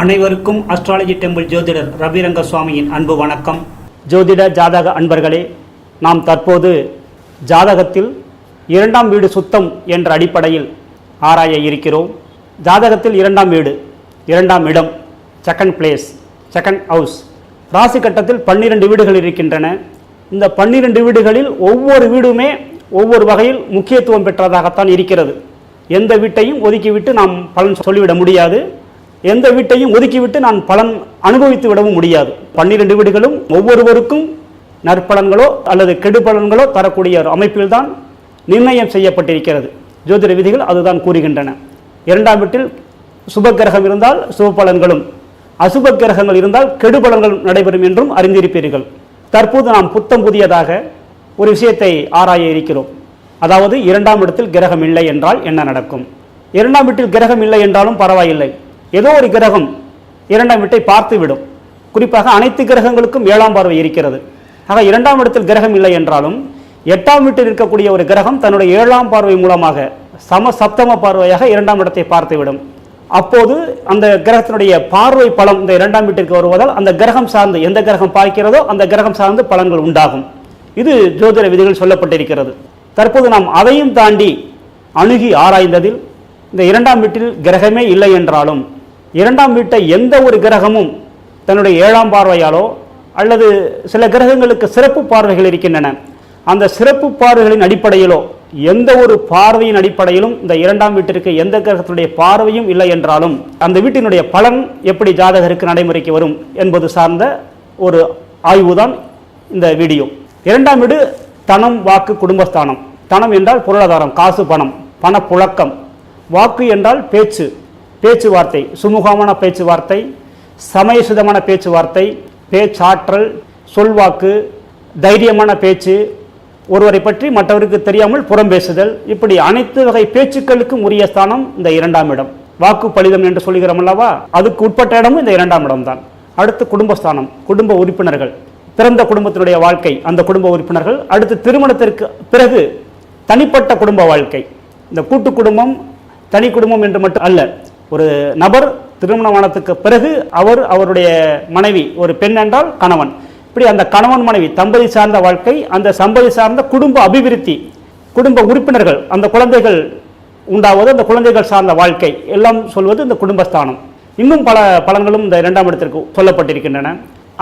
அனைவருக்கும் astrology temple ஜோதிடர் ரவிரங்க சுவாமியின் அன்பு வணக்கம். ஜோதிட ஜாதக அன்பர்களே நாம் தற்போது ஜாதகத்தில் இரண்டாம் வீடு சுத்தம் என்ற அடிப்படையில் ஆராய இருக்கிறோம். ஜாதகத்தில் இரண்டாம் வீடு இரண்டாம் இடம் செகண்ட் பிளேஸ் செகண்ட் ஹவுஸ் ராசி கட்டத்தில் பன்னிரண்டு வீடுகள் இருக்கின்றன. இந்த பன்னிரண்டு வீடுகளில் ஒவ்வொரு வீடுமே ஒவ்வொரு வகையில் முக்கியத்துவம் பெற்றதாகத்தான் இருக்கிறது. எந்த வீட்டையும் ஒதுக்கிவிட்டு நாம் பலன் சொல்லிவிட முடியாது. எந்த வீட்டையும் ஒதுக்கிவிட்டு நான் பலன் அனுபவித்து விடவும் முடியாது. பன்னிரண்டு வீடுகளும் ஒவ்வொருவருக்கும் நற்பலன்களோ அல்லது கெடு பலன்களோ தரக்கூடிய ஒரு அமைப்பில்தான் நிர்ணயம் செய்யப்பட்டிருக்கிறது. ஜோதிட விதிகள் அதுதான் கூறுகின்றன. இரண்டாம் வீட்டில் சுப கிரகம் இருந்தால் சுப பலன்களும் அசுப கிரகங்கள் இருந்தால் கெடு பலன்கள் நடைபெறும் என்றும் அறிந்திருப்பீர்கள். தற்போது நாம் புத்தம் புதியதாக ஒரு விஷயத்தை ஆராய இருக்கிறோம். அதாவது இரண்டாம் இடத்தில் கிரகம் இல்லை என்றால் என்ன நடக்கும்? இரண்டாம் வீட்டில் கிரகம் இல்லை என்றாலும் பரவாயில்லை. ஏதோ ஒரு கிரகம் இரண்டாம் வீட்டை பார்த்துவிடும். குறிப்பாக அனைத்து கிரகங்களுக்கும் ஏழாம் பார்வை இருக்கிறது. ஆக இரண்டாம் இடத்தில் கிரகம் இல்லை என்றாலும் எட்டாம் வீட்டில் இருக்கக்கூடிய ஒரு கிரகம் தன்னுடைய ஏழாம் பார்வை மூலமாக சம சப்தம பார்வையாக இரண்டாம் இடத்தை பார்த்துவிடும். அப்போது அந்த கிரகத்தினுடைய பார்வை பலம் இந்த இரண்டாம் வீட்டிற்கு வருவதால் அந்த கிரகம் சார்ந்து எந்த கிரகம் பார்க்கிறதோ அந்த கிரகம் சார்ந்து பலன்கள் உண்டாகும். இது ஜோதிட விதிகள் சொல்லப்பட்டிருக்கிறது. தற்போது நாம் அதையும் தாண்டி அணுகி ஆராய்ந்ததில் இந்த இரண்டாம் வீட்டில் கிரகமே இல்லை என்றாலும் இரண்டாம் வீட்டை எந்த ஒரு கிரகமும் தன்னுடைய ஏழாம் பார்வையாலோ அல்லது சில கிரகங்களுக்கு சிறப்பு பார்வைகள் இருக்கின்றன. அந்த சிறப்பு பார்வைகளின் அடிப்படையிலோ எந்த ஒரு பார்வையின் அடிப்படையிலும் இந்த இரண்டாம் வீட்டிற்கு எந்த கிரகத்தினுடைய பார்வையும் இல்லை என்றாலும் அந்த வீட்டினுடைய பலன் எப்படி ஜாதகருக்கு நடைமுறைக்கு வரும் என்பது சார்ந்த ஒரு ஆய்வுதான் இந்த வீடியோ. இரண்டாம் வீடு தனம் வாக்கு குடும்பஸ்தானம். தனம் என்றால் பொருளாதாரம் காசு பணம் பணப்புழக்கம். வாக்கு என்றால் பேச்சு. பேச்சுவார்த்தை சுமூகமான பேச்சுவார்த்தை சமயசுதமான பேச்சுவார்த்தை பேச்சாற்றல் சொல்வாக்கு தைரியமான பேச்சு ஒருவரை பற்றி மற்றவருக்கு தெரியாமல் புறம் பேசுதல் இப்படி அனைத்து வகை பேச்சுக்களுக்கும் உரிய ஸ்தானம் இந்த இரண்டாம் இடம். வாக்கு பலிதம் என்று சொல்கிறோம் அல்லவா? அதுக்கு உட்பட்ட இடமும் இந்த இரண்டாம் இடம்தான். அடுத்து குடும்பஸ்தானம் குடும்ப உறுப்பினர்கள். பிறந்த குடும்பத்தினுடைய வாழ்க்கை அந்த குடும்ப உறுப்பினர்கள். அடுத்து திருமணத்திற்கு பிறகு தனிப்பட்ட குடும்ப வாழ்க்கை. இந்த கூட்டு குடும்பம் தனி குடும்பம் என்று மட்டும் அல்ல ஒரு நபர் திருமணமானதுக்கு பிறகு அவர் அவருடைய மனைவி ஒரு பெண் என்றால் கணவன். இப்படி அந்த கணவன் மனைவி தம்பதி சார்ந்த வாழ்க்கை அந்த சம்பதி சார்ந்த குடும்ப அபிவிருத்தி குடும்ப உறுப்பினர்கள் அந்த குழந்தைகள் உண்டாவது அந்த குழந்தைகள் சார்ந்த வாழ்க்கை எல்லாம் சொல்வது இந்த குடும்பஸ்தானம். இன்னும் பல பலன்களும் இந்த இரண்டாம் இடத்திற்கு சொல்லப்பட்டிருக்கின்றன.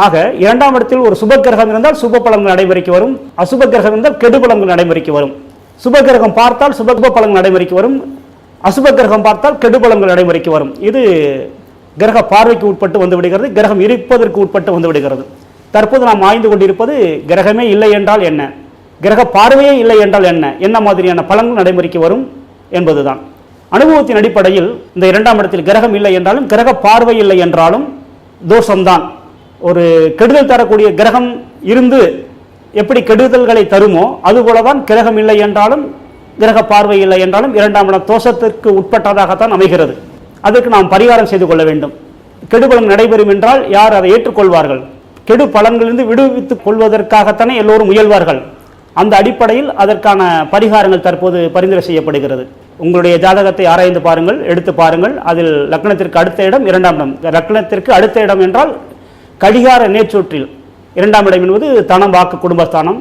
ஆக இரண்டாம் இடத்தில் ஒரு சுப கிரகம் இருந்தால் சுப பலன்கள் நடைமுறைக்கு வரும். அசுப கிரகம் இருந்தால் கெடு பலன்கள் நடைமுறைக்கு வரும். சுப கிரகம் பார்த்தால் சுப பலன்கள் நடைமுறைக்கு வரும். அசுப கிரகம் பார்த்தால் கெடுபலங்கள் நடைமுறைக்கு வரும். இது கிரக பார்வைக்கு உட்பட்டு வந்து விடுகிறது. கிரகம் இருப்பதற்கு உட்பட்டு வந்து விடுகிறது. தற்போது நாம் ஆய்ந்து கொண்டிருப்பது கிரகமே இல்லை என்றால் என்ன? கிரக பார்வையே இல்லை என்றால் என்ன? என்ன மாதிரியான பலன்கள் நடைமுறைக்கு வரும் என்பதுதான். அனுபவத்தின் அடிப்படையில் இந்த இரண்டாம் இடத்தில் கிரகம் இல்லை என்றாலும் கிரக பார்வை இல்லை என்றாலும் தோஷம்தான். ஒரு கெடுதல் தரக்கூடிய கிரகம் இருந்து எப்படி கெடுதல்களை தருமோ அதுபோலதான் கிரகம் இல்லை என்றாலும் கிரக பார்வை இல்லை என்றாலும் இரண்டாம் இடம் தோஷத்திற்கு உட்பட்டதாகத்தான் அமைகிறது. அதற்கு நாம் பரிகாரம் செய்து கொள்ள வேண்டும். கெடுபலம் நடைபெறும் என்றால் யார் அதை ஏற்றுக்கொள்வார்கள்? கெடு பலன்களிலிருந்து விடுவித்துக் கொள்வதற்காகத்தானே எல்லோரும் முயல்வார்கள். அந்த அடிப்படையில் அதற்கான பரிகாரங்கள் தற்போது பரிந்துரை செய்யப்படுகிறது. உங்களுடைய ஜாதகத்தை ஆராய்ந்து பாருங்கள் எடுத்து பாருங்கள். அதில் லக்னத்திற்கு அடுத்த இடம் இரண்டாம் இடம். லக்னத்திற்கு அடுத்த இடம் என்றால் கடிகார நேச்சூற்றில் இரண்டாம் இடம் என்பது தனம் வாக்கு குடும்பஸ்தானம்.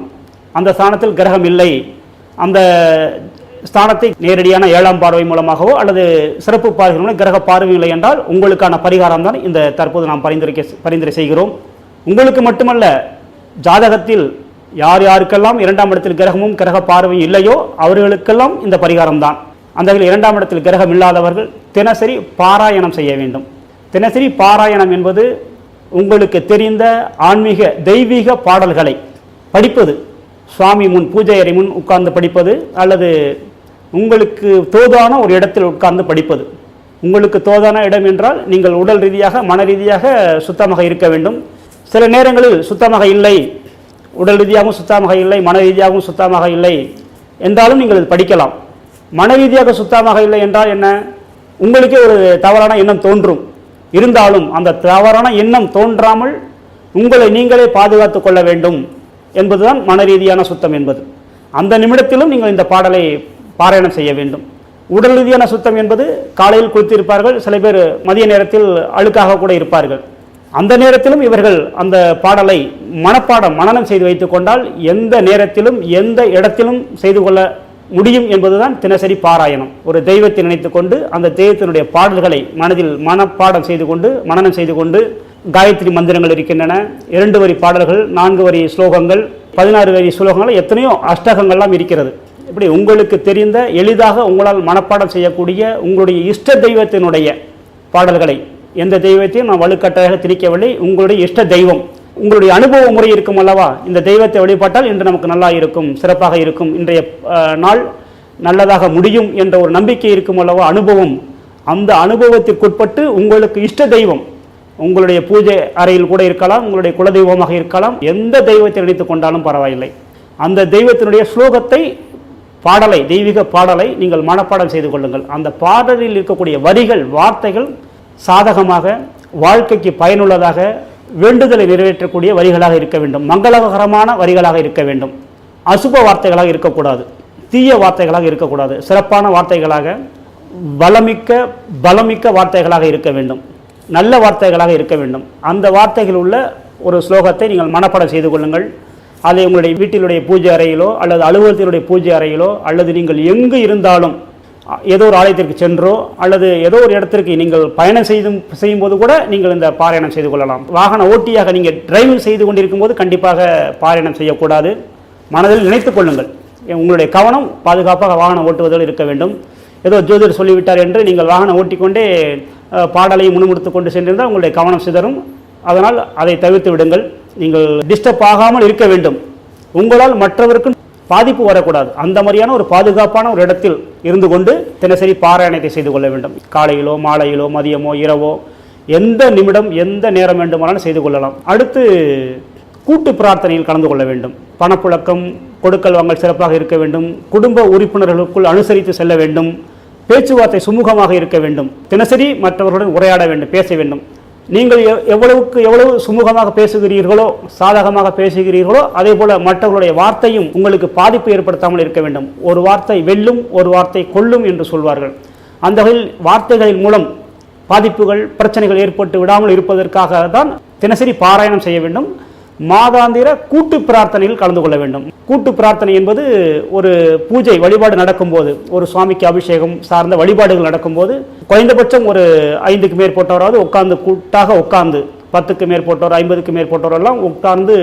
அந்த ஸ்தானத்தில் கிரகம் இல்லை. அந்த ஸ்தானத்தை நேரடியான ஏழாம் பார்வை மூலமாகவோ அல்லது சிறப்பு பார்வை மூலம் கிரக பார்வை இல்லை என்றால் உங்களுக்கான பரிகாரம் தான் இந்த தற்போது நாம் பரிந்துரைக்க பரிந்துரை செய்கிறோம். உங்களுக்கு மட்டுமல்ல ஜாதகத்தில் யார் யாருக்கெல்லாம் இரண்டாம் இடத்தில் கிரகமும் கிரக பார்வையும் இல்லையோ அவர்களுக்கெல்லாம் இந்த பரிகாரம் தான் அந்த வகையில் இரண்டாம் இடத்தில் கிரகம் இல்லாதவர்கள் தினசரி பாராயணம் செய்ய வேண்டும். தினசரி பாராயணம் என்பது உங்களுக்கு தெரிந்த ஆன்மீக தெய்வீக பாடல்களை படிப்பது சுவாமி முன் பூஜை அறை முன் உட்கார்ந்து படிப்பது அல்லது உங்களுக்கு தோதான ஒரு இடத்தில் உட்கார்ந்து படிப்பது. உங்களுக்கு தோதான இடம் என்றால் நீங்கள் உடல் ரீதியாக மன ரீதியாக சுத்தமாக இருக்க வேண்டும். சில நேரங்களில் சுத்தமாக இல்லை உடல் ரீதியாகவும் சுத்தமாக இல்லை மன ரீதியாகவும் சுத்தமாக இல்லை என்றாலும் நீங்கள் இது படிக்கலாம். மன ரீதியாக சுத்தமாக இல்லை என்றால் என்ன? உங்களுக்கே ஒரு தவறான எண்ணம் தோன்றும். இருந்தாலும் அந்த தவறான எண்ணம் தோன்றாமல் உங்களை நீங்களே பாதுகாத்து கொள்ள வேண்டும். என்பதுதான் மன ரீதியான சுத்தம் என்பது. அந்த நிமிடத்திலும் நீங்கள் இந்த பாடலை பாராயணம் செய்ய வேண்டும். உடல் ரீதியான சுத்தம் என்பது காலையில் குளித்திருப்பார்கள் சில பேர் மதிய நேரத்தில் அழுக்காக கூட இருப்பார்கள். அந்த நேரத்திலும் இவர்கள் அந்த பாடலை மனப்பாடம் மனனம் செய்து வைத்துக் கொண்டால் எந்த நேரத்திலும் எந்த இடத்திலும் செய்து கொள்ள முடியும் என்பதுதான் தினசரி பாராயணம். ஒரு தெய்வத்தை நினைத்துக்கொண்டு அந்த தெய்வத்தினுடைய பாடல்களை மனதில் மனப்பாடம் செய்து கொண்டு மனனம் செய்து கொண்டு காயத்ரி மந்திரங்கள் இருக்கின்றன. இரண்டு வரி பாடல்கள் நான்கு வரி ஸ்லோகங்கள் பதினாறு வரி ஸ்லோகங்கள் எத்தனையோ அஷ்டகங்கள்லாம் இருக்கிறது. இப்படி உங்களுக்கு தெரிந்த எளிதாக உங்களால் மனப்பாடம் செய்யக்கூடிய உங்களுடைய இஷ்ட தெய்வத்தினுடைய பாடல்களை எந்த தெய்வத்தையும் நான் வலுக்கட்டாயாக திணிக்கவில்லை உங்களுடைய இஷ்ட தெய்வம். உங்களுடைய அனுபவ முறை இருக்கும் அல்லவா? இந்த தெய்வத்தை வழிபாட்டால் இன்று நமக்கு நல்லா இருக்கும் சிறப்பாக இருக்கும். இன்றைய நாள் நல்லதாக முடியும் என்ற ஒரு நம்பிக்கை இருக்கும் அல்லவா? அனுபவம். அந்த அனுபவத்திற்குட்பட்டு உங்களுக்கு இஷ்ட தெய்வம். உங்களுடைய பூஜை அறையில் கூட இருக்கலாம் உங்களுடைய குலதெய்வமாக இருக்கலாம் எந்த தெய்வத்தை நினைத்து கொண்டாலும் பரவாயில்லை. அந்த தெய்வத்தினுடைய ஸ்லோகத்தை பாடலை தெய்வீக பாடலை நீங்கள் மனப்பாடம் செய்து கொள்ளுங்கள். அந்த பாடலில் இருக்கக்கூடிய வரிகள் வார்த்தைகள் சாதகமாக வாழ்க்கைக்கு பயனுள்ளதாக வேண்டுதலை நிறைவேற்றக்கூடிய வரிகளாக இருக்க வேண்டும். மங்களகரமான வரிகளாக இருக்க வேண்டும். அசுப வார்த்தைகளாக இருக்கக்கூடாது. தீய வார்த்தைகளாக இருக்கக்கூடாது. சிறப்பான வார்த்தைகளாக பலமிக்க பலமிக்க வார்த்தைகளாக இருக்க வேண்டும். நல்ல வார்த்தைகளாக இருக்க வேண்டும். அந்த வார்த்தைகள் உள்ள ஒரு ஸ்லோகத்தை நீங்கள் மனப்பாடம் செய்து கொள்ளுங்கள். அதை உங்களுடைய வீட்டிலுடைய பூஜை அறையிலோ அல்லது அலுவலகத்தினுடைய பூஜை அறையிலோ அல்லது நீங்கள் எங்கு இருந்தாலும் ஏதோ ஒரு ஆலயத்திற்கு சென்றோ அல்லது ஏதோ ஒரு இடத்திற்கு நீங்கள் பயணம் செய்தும் செய்யும்போது கூட நீங்கள் இந்த பாராயணம் செய்து கொள்ளலாம். வாகன ஓட்டியாக நீங்கள் டிரைவிங் செய்து கொண்டிருக்கும் போது கண்டிப்பாக பாராயணம் செய்யக்கூடாது. மனதில் நினைத்துக் கொள்ளுங்கள். உங்களுடைய கவனம் பாதுகாப்பாக வாகனம் ஓட்டுவதில் இருக்க வேண்டும். ஏதோ ஜோதிடர் சொல்லிவிட்டார் என்று நீங்கள் வாகனம் ஓட்டிக்கொண்டே பாடலை முணுமுடுத்து கொண்டு சென்றிருந்தால் உங்களுடைய கவனம் சிதறும். அதனால் அதை தவிர்த்து விடுங்கள். நீங்கள் டிஸ்டர்ப் ஆகாமல் இருக்க வேண்டும். உங்களால் மற்றவருக்கும் பாதிப்பு வரக்கூடாது. அந்த மாதிரியான ஒரு பாதுகாப்பான ஒரு இடத்தில் இருந்து கொண்டு தினசரி பாராயணத்தை செய்து கொள்ள வேண்டும். காலையிலோ மாலையிலோ மதியமோ இரவோ எந்த நிமிடம் எந்த நேரம் வேண்டுமானாலும் செய்து கொள்ளலாம். அடுத்து கூட்டு பிரார்த்தனையில் கலந்து கொள்ள வேண்டும். பணப்புழக்கம் கொடுக்கல் வாங்கல் சிறப்பாக இருக்க வேண்டும். குடும்ப உறுப்பினர்களுக்குள் அனுசரித்து செல்ல வேண்டும். பேச்சுவார்த்தை சுமூகமாக இருக்க வேண்டும். தினசரி மற்றவர்களுடன் உரையாட வேண்டும் பேச வேண்டும். நீங்கள் எவ்- எவ்வளவுக்கு எவ்வளவு சுமூகமாக பேசுகிறீர்களோ சாதகமாக பேசுகிறீர்களோ அதே போல மற்றவர்களுடைய வார்த்தையும் உங்களுக்கு பாதிப்பு ஏற்படுத்தாமல் இருக்க வேண்டும். ஒரு வார்த்தை வெல்லும் ஒரு வார்த்தை கொல்லும் என்று சொல்வார்கள். அந்த வகையில் வார்த்தைகளின் மூலம் பாதிப்புகள் பிரச்சனைகள் ஏற்பட்டு விடாமல் இருப்பதற்காக தான் தினசரி பாராயணம் செய்ய வேண்டும். மாதாந்திர கூட்டு பிரார்த்தனையில் கலந்து கொள்ள வேண்டும். கூட்டு பிரார்த்தனை என்பது ஒரு பூஜை வழிபாடு நடக்கும்போது ஒரு சுவாமிக்கு அபிஷேகம் சார்ந்த வழிபாடுகள் நடக்கும்போது குறைந்தபட்சம் ஒரு ஐந்துக்கு மேற்பட்டவராவது உட்கார்ந்து கூட்டாக உட்கார்ந்து பத்துக்கு மேற்பட்டோர் ஐம்பதுக்கு மேற்பட்டோர் எல்லாம் உட்கார்ந்து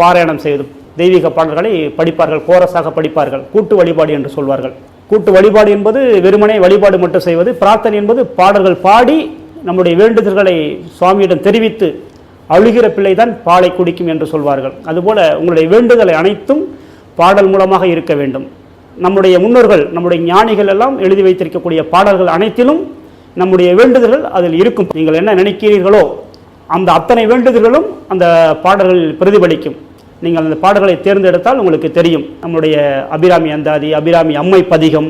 பாராயணம் செய்து தெய்வீக பாடல்களை படிப்பார்கள் கோரஸாக படிப்பார்கள் கூட்டு வழிபாடு என்று சொல்வார்கள். கூட்டு வழிபாடு என்பது வெறுமனே வழிபாடு மட்டும் செய்வது பிரார்த்தனை என்பது பாடல்கள் பாடி நம்முடைய வேண்டுதல்களை சுவாமியிடம் தெரிவித்து அழுகிற பிள்ளை தான் பாலை குடிக்கும் என்று சொல்வார்கள். அதுபோல் உங்களுடைய வேண்டுதலை அனைத்தும் பாடல் மூலமாக இருக்க வேண்டும். நம்முடைய முன்னோர்கள் நம்முடைய ஞானிகள் எல்லாம் எழுதி வைத்திருக்கக்கூடிய பாடல்கள் அனைத்திலும் நம்முடைய வேண்டுதல்கள் அதில் இருக்கும். நீங்கள் என்ன நினைக்கிறீர்களோ அந்த அத்தனை வேண்டுதல்களும் அந்த பாடல்களில் பிரதிபலிக்கும். நீங்கள் அந்த பாடல்களை தேர்ந்தெடுத்தால் உங்களுக்கு தெரியும். நம்முடைய அபிராமி அந்தாதி அபிராமி அம்மை பதிகம்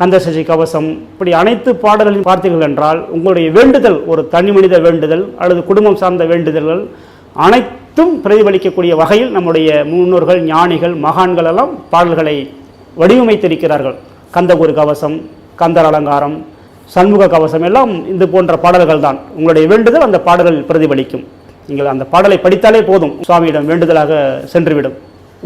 கந்தசசி கவசம் இப்படி அனைத்து பாடல்களையும் பார்த்தீர்கள் என்றால் உங்களுடைய வேண்டுதல் ஒரு தனி மனித வேண்டுதல் அல்லது குடும்பம் சார்ந்த வேண்டுதல்கள் அனைத்தும் பிரதிபலிக்கக்கூடிய வகையில் நம்முடைய முன்னோர்கள் ஞானிகள் மகான்கள் எல்லாம் பாடல்களை வடிவமைத்திருக்கிறார்கள். கந்தகுரு கவசம் கந்தர் அலங்காரம் சண்முக கவசம் எல்லாம் இது போன்ற பாடல்கள் தான். உங்களுடைய வேண்டுதல் அந்த பாடல்கள் பிரதிபலிக்கும். நீங்கள் அந்த பாடலை படித்தாலே போதும். சுவாமியிடம் வேண்டுதலாக சென்றுவிடும்.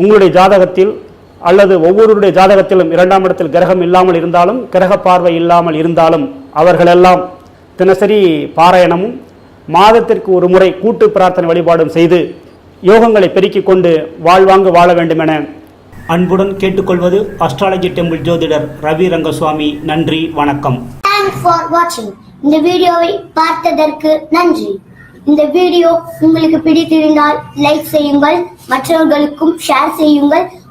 உங்களுடைய ஜாதகத்தில் அல்லது ஒவ்வொருடைய ஜாதகத்திலும் இரண்டாம் இடத்தில் கிரகம் இல்லாமல் இருந்தாலும் கிரக பார்வை இல்லாமல் இருந்தாலும் அவர்களெல்லாம் தினசரி பாராயணமும் மாதத்திற்கு ஒரு முறை கூட்டு பிரார்த்தனை வழிபாடும் செய்து யோகங்களை பெருக்கிக் கொண்டு வாழ்வாங்கு வாழ வேண்டுமென அன்புடன் கேட்டுக்கொள்வது அஸ்ட்ராலஜி டெம்பிள் ஜோதிடர் ரவி ரங்கசுவாமி. நன்றி வணக்கம். ஃபார் இந்த வீடியோவை பார்த்ததற்கு நன்றி. இந்த வீடியோ உங்களுக்கு பிடித்திருந்தால் லைக் செய்யுங்கள் மற்றவர்களுக்கும் ஷேர் செய்யுங்கள்